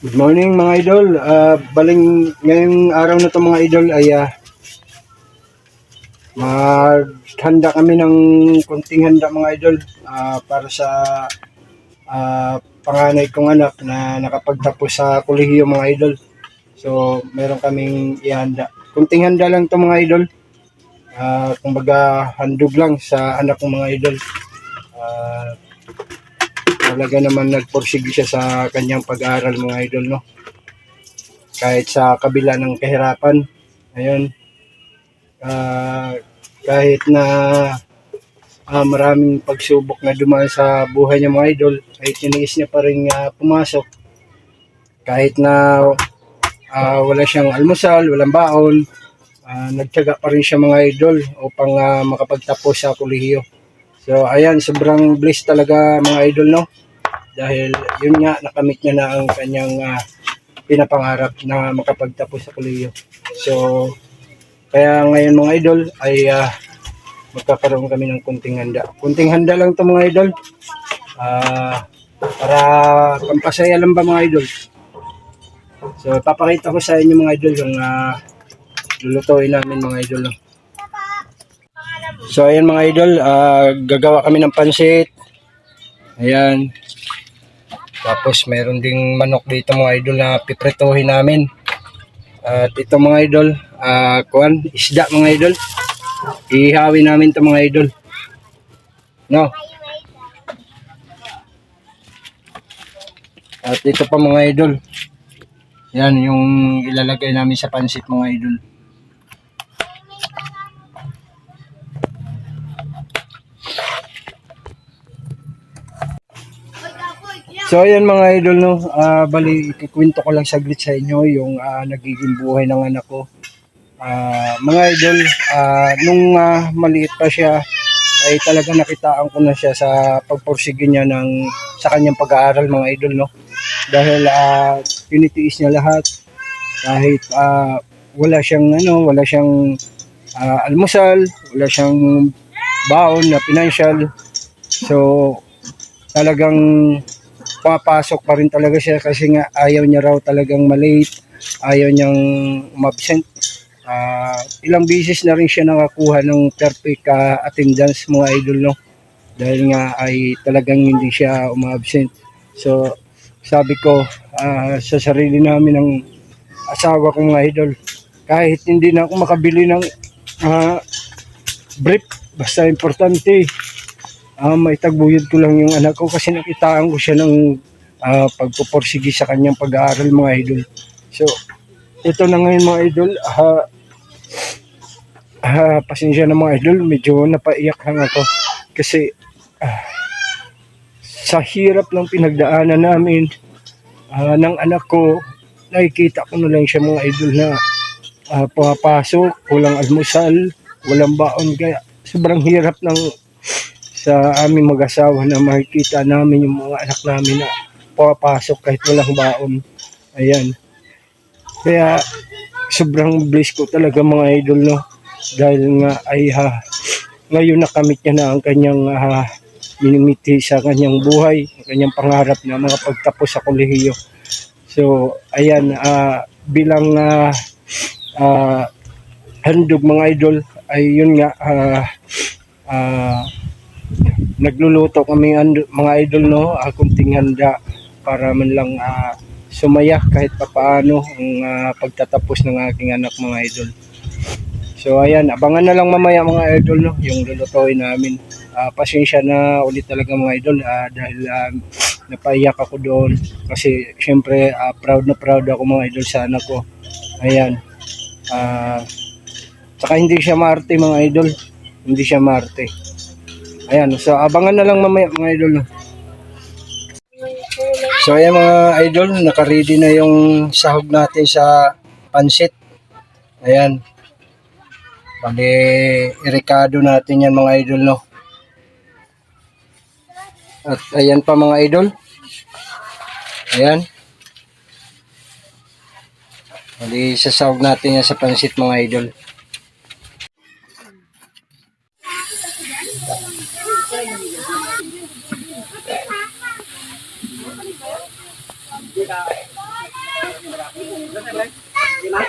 Good morning mga idol. Ah, baling ngayong araw na to mga idol ay ah, maghanda kami ng kunting handa mga idol ah, para sa ah, panganay kong anak na nakapagtapos sa kolehiyo mga idol. So, meron kaming ihanda. Kunting handa lang to mga idol. Ah, kumbaga handog lang sa anak kong mga idol. Ah, talaga naman nagporsige siya sa kanyang pag-aaral mga idol no? Kahit sa kabila ng kahirapan ayun. Ah, kahit na ah, maraming pagsubok na dumaan sa buhay niya mga idol ay tiniis niya pa rin ah, pumasok. Kahit na ah, wala siyang almusal walang baon ah, nagtyaga pa rin siya mga idol upang ah, makapagtapos sa kolehiyo So ayan, sobrang blessed talaga mga idol no. Dahil yun nga nakamit niya na ang kanyang ah, pinapangarap na makapagtapos sa kolehiyo. So kaya ngayon mga idol ay ah, magkakaroon kami ng kunting handa. Kunting handa lang to mga idol. Ah, para pampasaya lang ba mga idol. So papakita ko sa inyo mga idol yung ah, lulutuin namin mga idol. No? So ayan mga idol, ah, gagawa kami ng pansit. Ayan. Tapos meron ding manok dito mga idol na pipretohin namin. At ito mga idol, ah, kuan, isda mga idol. Ihawi namin to mga idol. No. At ito pa mga idol. Yan yung ilalagay namin sa pansit mga idol. So ayan mga idol no, Ah, bali ikikwento ko lang saglit sa inyo yung ah, nagiging buhay ng anak ko. Ah, mga idol, ah, nung ah, maliit pa siya ay talaga nakitaan ko na siya sa pagpursige niya ng sa kanyang pag-aaral mga idol no. Dahil ah, tinitiis niya lahat kahit ah, wala siyang ano, wala siyang ah, almusal, wala siyang baon na financial. So talagang pumapasok pa rin talaga siya kasi nga ayaw niya raw talagang malate, ayaw niyang umabsent. Ah, ilang beses na rin siya nakakuha ng perfect ah, attendance mga idol no. Dahil nga ay talagang hindi siya umabsent. So sabi ko ah, sa sarili namin ng asawa ko mga idol, kahit hindi na ako makabili ng ah, brief, basta importante may taguyod ko lang yung anak ko kasi nakitaan ko siya ng ah, pagpupursige sa kanyang pag-aaral mga idol. So, ito na ngayon mga idol. ah ah, pasensya na mga idol, medyo napaiyak lang ako. Kasi ah, sa hirap ng pinagdaanan namin ah, ng anak ko, nakikita ko na lang siya mga idol na ah, pumapasok, walang almusal, walang baon. Kaya sobrang hirap ng sa aming mag-asawa na makikita namin yung mga anak namin na pumapasok kahit walang baon. Ayan. Kaya sobrang blessed ko talaga mga idol no. Dahil nga ay ha, ngayon nakamit niya na ang kanyang ha, minimiti sa kanyang buhay, ang kanyang pangarap na mga pagtapos sa kolehiyo. So, ayan, ah, bilang ah, ah, handog mga idol, ay yun nga, ah, ah, nagluluto kami mga idol no, uh, kunting handa para man lang ah, sumaya kahit papaano ang ah, pagtatapos ng aking anak mga idol. So ayan, abangan na lang mamaya mga idol no, yung lulutuin namin. Ah, pasensya na ulit talaga mga idol ah, dahil ah, napaiyak ako doon kasi syempre ah, proud na proud ako mga idol sa anak ko. Ayan. Ah, saka hindi siya maarte mga idol. Hindi siya maarte. Ayan, so abangan na lang mamaya mga idol. So ayan mga idol, naka-ready na yung sahog natin sa pansit. Ayan. Bali, irikado natin yan mga idol no. At ayan pa mga idol. Ayan. Bali, sasahog natin yan sa pansit mga idol. Ano ba? Ano ba?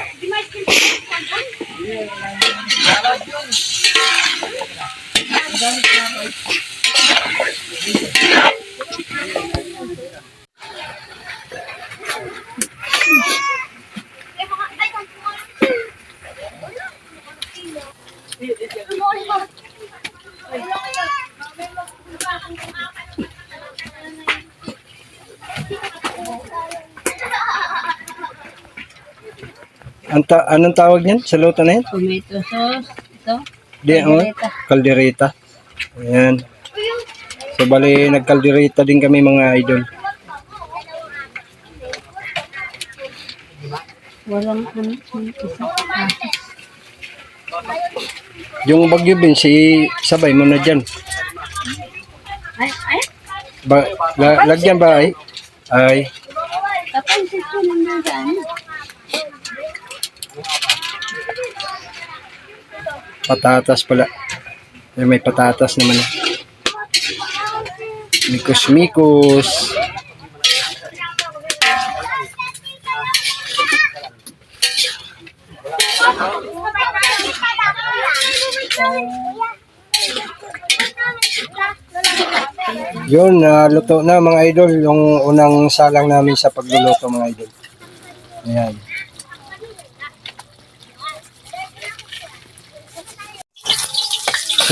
Ano ba? Ang ta- anong tawag niyan sa luto na yan? Tomato sauce. Ito. Di, ano? Kaldereta. Ayan. So, bali, nagkaldereta din kami mga idol. Walang ano. Isa. Yung bagyo bin, si sabay mo na dyan. Ay, ay. Ba, la, lagyan ba ay? Ay, Kapansin ko naman sa ano. Patatas pala. Ay, may patatas naman. Mikos-mikos. Yun, luto na mga idol. Yung unang salang namin sa pagluluto mga idol. Ayan.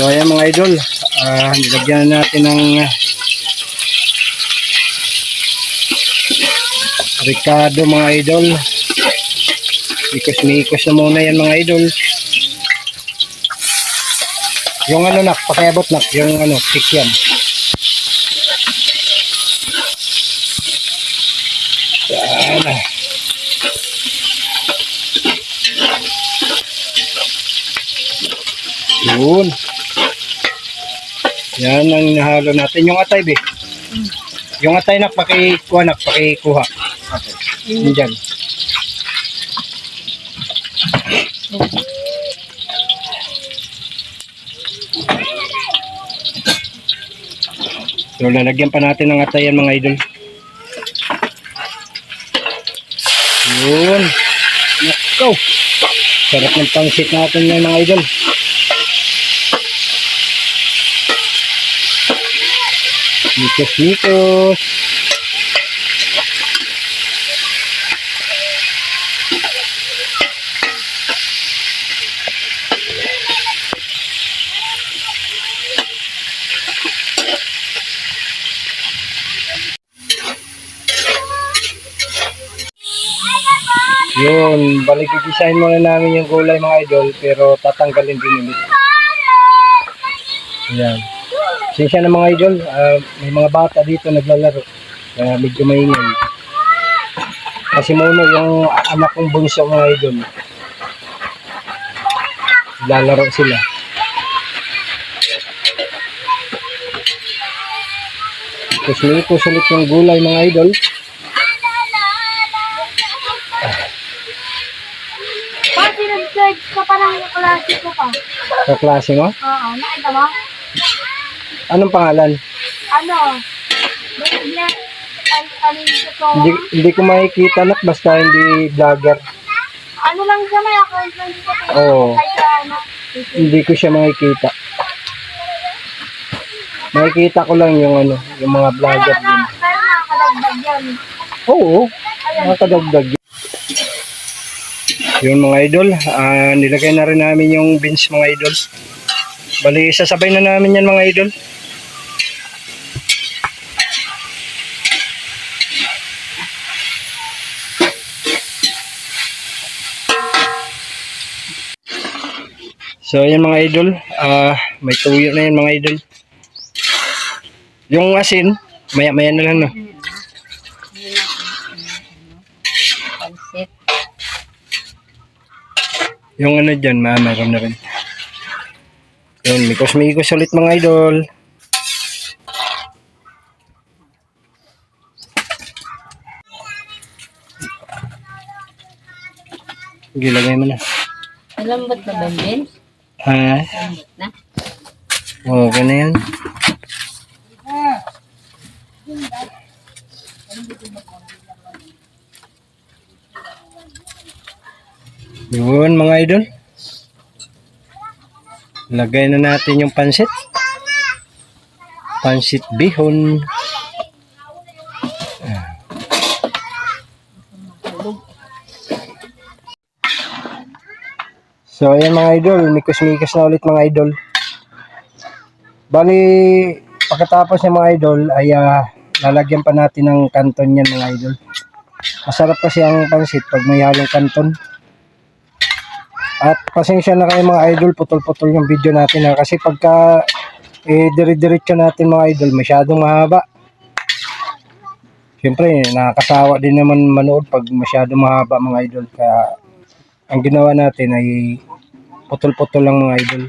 So ayan mga idol, ah nilagyan na natin ng Ricardo mga idol. Mikos-mikos na muna yan mga idol. Yung ano nak, pakiabot nak, yung ano, stick yan. Yan. Yun. Yan ang nahalo natin. Yung atay, be. Yung atay nak, pakikuha nak, pakikuha. Okay. Yun dyan. So, lalagyan pa natin ng atay yan mga idol. Yun. Nakaw. Sarap ng pangsit natin yan mga idol. Mikos-mikos. Yun, balik i-design muna namin yung gulay mga idol, pero tatanggalin din ulit. Ayan. Sinsya na mga idol, ah, may mga bata dito naglalaro. Kaya medyo maingay. Kasi muna yung anak kong bunso mga idol. Lalaro sila. Tapos may ulit yung gulay mga idol. Pati nag-search ka parang klase ko pa. Sa klase mo. Oo, nakita mo? Anong pangalan? Ano? An, ano yung? Hindi, hindi ko makikita nak basta hindi vlogger. Ano lang siya may account lang siya. Oo. Ano. Hindi ko siya makikita. Makikita ko lang yung ano, yung mga vlogger din. pero nakakadagdag yan. Oo, nakakadagdag. Yun mga idol, ah, nilagay na rin namin yung beans mga idol. Bali, sasabay na namin yan mga idol. So, yan mga idol, ah, may tuyo na yan mga idol. Yung asin, maya-maya na lang no. Yung ano dyan, ma, meron na rin. Yun, mikos-mikos ulit mga idol. Gilagay mo na. Malambot na ba? Na. Oo, okay na yan. Yun mga idol. Lagay na natin yung pansit. Pansit bihon. So ayan mga idol, mikos-mikos na ulit mga idol. Bali, pagkatapos ng mga idol ay ah, lalagyan pa natin ng kanton yan mga idol. Masarap kasi ang pansit pag may halong kanton. At pasensya na kayo mga idol, putol-putol yung video natin ha. Kasi pagka eh, dire-diretso natin mga idol, masyadong mahaba. Siyempre, nakakasawa din naman manood pag masyadong mahaba mga idol. Kaya ang ginawa natin ay putol-putol lang mga idol.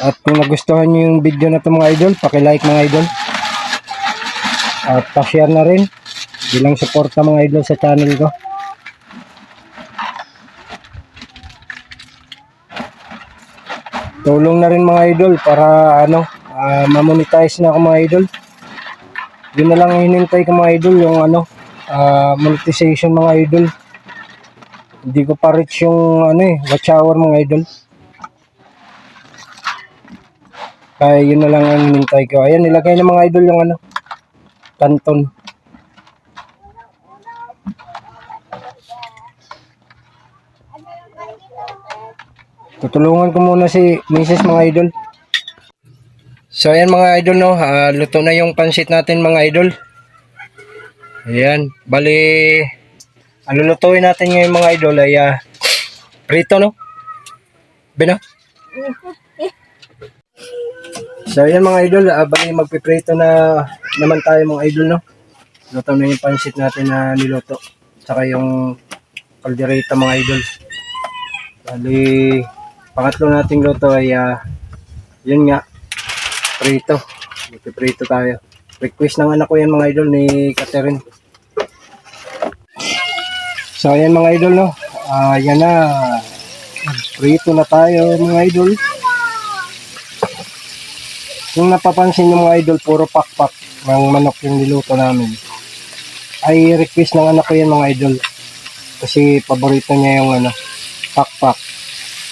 At kung nagustuhan nyo yung video na to mga idol, paki-like mga idol. At pa-share na rin bilang suporta mga idol sa channel ko. Tulong na rin mga idol para ano, ah, ma-monetize na ako mga idol. Yun na lang ang hinintay ko mga idol, yung ano, ah, monetization mga idol. Hindi ko pa reach yung ano eh, watch hour mga idol. Kaya yun na lang ang hinintay ko. Ayan, nilagay na mga idol yung ano, kanton. Tutulungan ko muna si Mrs. mga idol. So ayan mga idol no, Ah, luto na yung pansit natin mga idol. Ayan, bali ang lulutuin natin ngayon mga idol ay ah, prito no. Bina? So ayan mga idol, ah, bali magpiprito na naman tayo mga idol no. Luto na yung pansit natin na niluto. Tsaka yung kaldereta mga idol. Bali, pangatlo nating luto ay ah, yun nga, prito. Magpiprito tayo. Request ng anak ko yan mga idol ni Catherine. So ayan mga idol no. Ah, yan na. Prito na tayo mga idol. Kung napapansin nyo mga idol, puro pakpak ng manok yung niluto namin. Ay request ng anak ko yan mga idol. Kasi paborito niya yung ano, pakpak.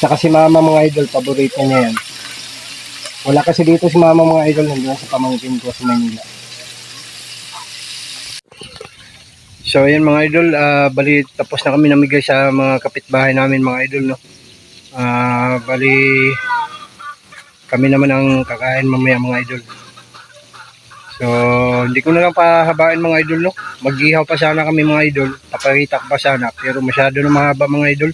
Tsaka si mama mga idol, paborito niya yan. Wala kasi dito si mama mga idol, nandiyan sa pamangkin ko sa Manila. So ayan mga idol, ah, bali tapos na kami namigay sa mga kapitbahay namin mga idol no. Ah, bali kami naman ang kakain mamaya mga idol. So hindi ko na lang pahabain mga idol no. Mag-ihaw pa sana kami mga idol, papakita pa sana pero masyado na mahaba mga idol.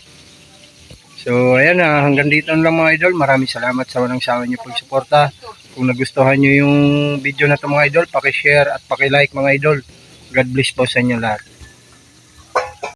So ayan na, hanggang dito na lang mga idol. Maraming salamat sa walang sawa niyo pong suporta. Kung nagustuhan niyo yung video na to mga idol, paki-share at paki-like mga idol. God bless po sa inyo lahat.